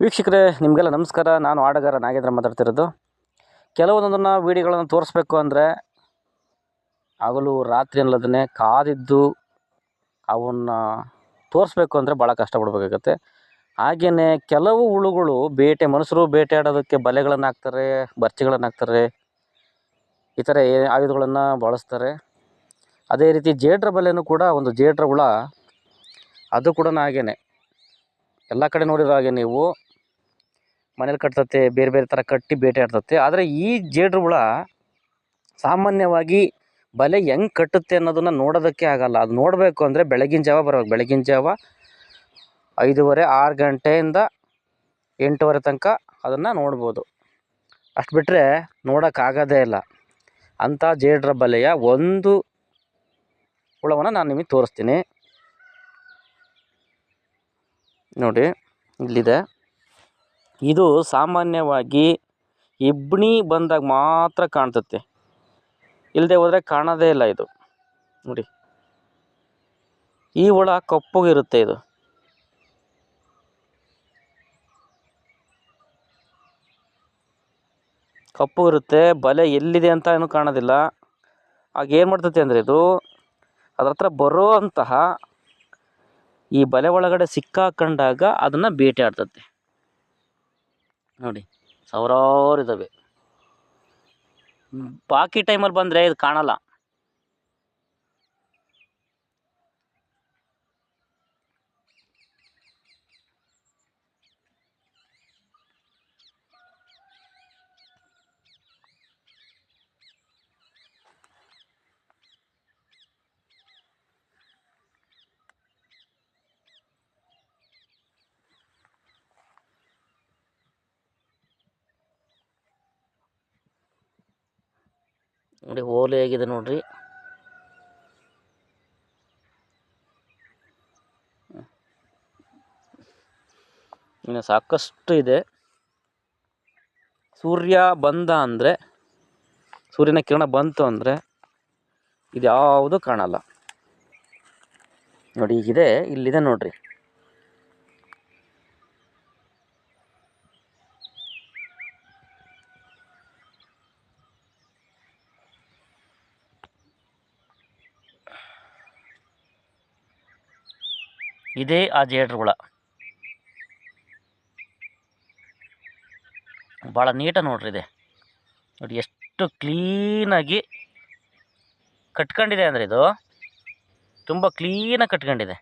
ವೀಕ್ಷಕರೇ, ನಿಮಗೆಲ್ಲ ನಮಸ್ಕಾರ. ನಾನು ಆಟಗಾರ ನಾಗೇಂದ್ರ ಮಾತಾಡ್ತಿರೋದು. ಕೆಲವೊಂದೊಂದನ್ನು ವೀಡಿಯೋಗಳನ್ನು ತೋರಿಸ್ಬೇಕು ಅಂದರೆ ಹಗಲು, ರಾತ್ರಿ ಅನ್ನೋದನ್ನೇ ಕಾದಿದ್ದು ಅವನ್ನ ತೋರಿಸ್ಬೇಕು ಅಂದರೆ ಭಾಳ ಕಷ್ಟಪಡಬೇಕಾಗತ್ತೆ. ಹಾಗೆಯೇ ಕೆಲವು ಹುಳುಗಳು ಬೇಟೆ, ಮನುಷ್ಯರು ಬೇಟೆಯಾಡೋದಕ್ಕೆ ಬಲೆಗಳನ್ನು ಹಾಕ್ತಾರೆ, ಬರ್ಚಿಗಳನ್ನು ಹಾಕ್ತಾರೆ, ಈ ಥರ ಆಯುಧಗಳನ್ನು ಬಳಸ್ತಾರೆ. ಅದೇ ರೀತಿ ಜೇಡ್ರ ಬಲೆಯೂ ಕೂಡ ಒಂದು ಜೇಡ್ರ ಹುಳ. ಅದು ಕೂಡ ಹಾಗೆಯೇ ಎಲ್ಲ ಕಡೆ ನೋಡಿರೋ ಹಾಗೆ ನೀವು ಮನೇಲಿ ಕಟ್ತತೆ, ಬೇರೆ ಬೇರೆ ಥರ ಕಟ್ಟಿ ಬೇಟೆ ಆಡ್ತತೆ. ಆದರೆ ಈ ಜೇಡ್ರ ಹುಳ ಸಾಮಾನ್ಯವಾಗಿ ಬಲೆ ಹೆಂಗೆ ಕಟ್ಟುತ್ತೆ ಅನ್ನೋದನ್ನು ನೋಡೋದಕ್ಕೆ ಆಗಲ್ಲ. ಅದು ನೋಡಬೇಕು ಅಂದರೆ ಬೆಳಗಿನ ಜಾವ ಬರಬೇಕು. ಬೆಳಗಿನ ಜಾವ ಐದೂವರೆ, ಆರು ಗಂಟೆಯಿಂದ ಎಂಟೂವರೆ ತನಕ ಅದನ್ನು ನೋಡ್ಬೋದು. ಅಷ್ಟು ಬಿಟ್ಟರೆ ನೋಡೋಕ್ಕಾಗೋದೇ ಇಲ್ಲ. ಅಂಥ ಜೇಡ್ರ ಬಲೆಯ ಒಂದು ಹುಳವನ್ನು ನಾನು ನಿಮಗೆ ತೋರಿಸ್ತೀನಿ. ನೋಡಿ, ಇಲ್ಲಿದೆ. ಇದು ಸಾಮಾನ್ಯವಾಗಿ ಇಬ್ಬನಿ ಬಂದಾಗ ಮಾತ್ರ ಕಾಣ್ತತೆ. ಇಲ್ಲದೆ ಹೋದರೆ ಕಾಣೋದೇ ಇಲ್ಲ ಇದು. ನೋಡಿ. ಈ ಹುಳ ಕಪ್ಪಗಿರುತ್ತೆ ಇದು. ಕಪ್ಪು ಇರುತ್ತೆ ಬಲೆ ಎಲ್ಲಿದೆ ಅಂತ ಏನು ಕಾಣೋದಿಲ್ಲ. ಆಗ ಏನು ಮಾಡ್ತೈತೆ ಅಂದರೆ ಇದು, ಅದ್ರ ಹತ್ರ ಬರೋ ಅಂತಹ ಈ ಬಲೆ ಒಳಗಡೆ ಸಿಕ್ಕಾಕೊಂಡಾಗ ಅದನ್ನು ಬೇಟೆ ಆಡ್ತತೆ. ನೋಡಿ ಸಾವಿರಾರು ಇದ್ದಾವೆ ಬಾಕಿ ಟೈಮಲ್ಲಿ ಬಂದರೆ ಇದು ಕಾಣಲ್ಲ. ನೋಡಿ ಓಲೆ ಆಗಿದೆ ನೋಡ್ರಿ. ಇನ್ನು ಸಾಕಷ್ಟು ಇದೆ. ಸೂರ್ಯ ಬಂದ ಅಂದರೆ, ಸೂರ್ಯನ ಕಿರಣ ಬಂತು ಅಂದರೆ ಇದು ಯಾವುದೂ ಕಾಣಲ್ಲ. ನೋಡಿ ಈಗಿದೆ ಇಲ್ಲಿದೆ ನೋಡ್ರಿ. ಇದೇ ಆ ಜೇಡ್ರ ಹುಳ ಭಾಳ ನೀಟ ನೋಡ್ರಿ ಇದೆ. ನೋಡಿ ಎಷ್ಟು ಕ್ಲೀನಾಗಿ ಕಟ್ಕೊಂಡಿದೆ ಅಂದರೆ ಇದು. ತುಂಬ ಕ್ಲೀನಾಗಿ ಕಟ್ಕೊಂಡಿದೆ.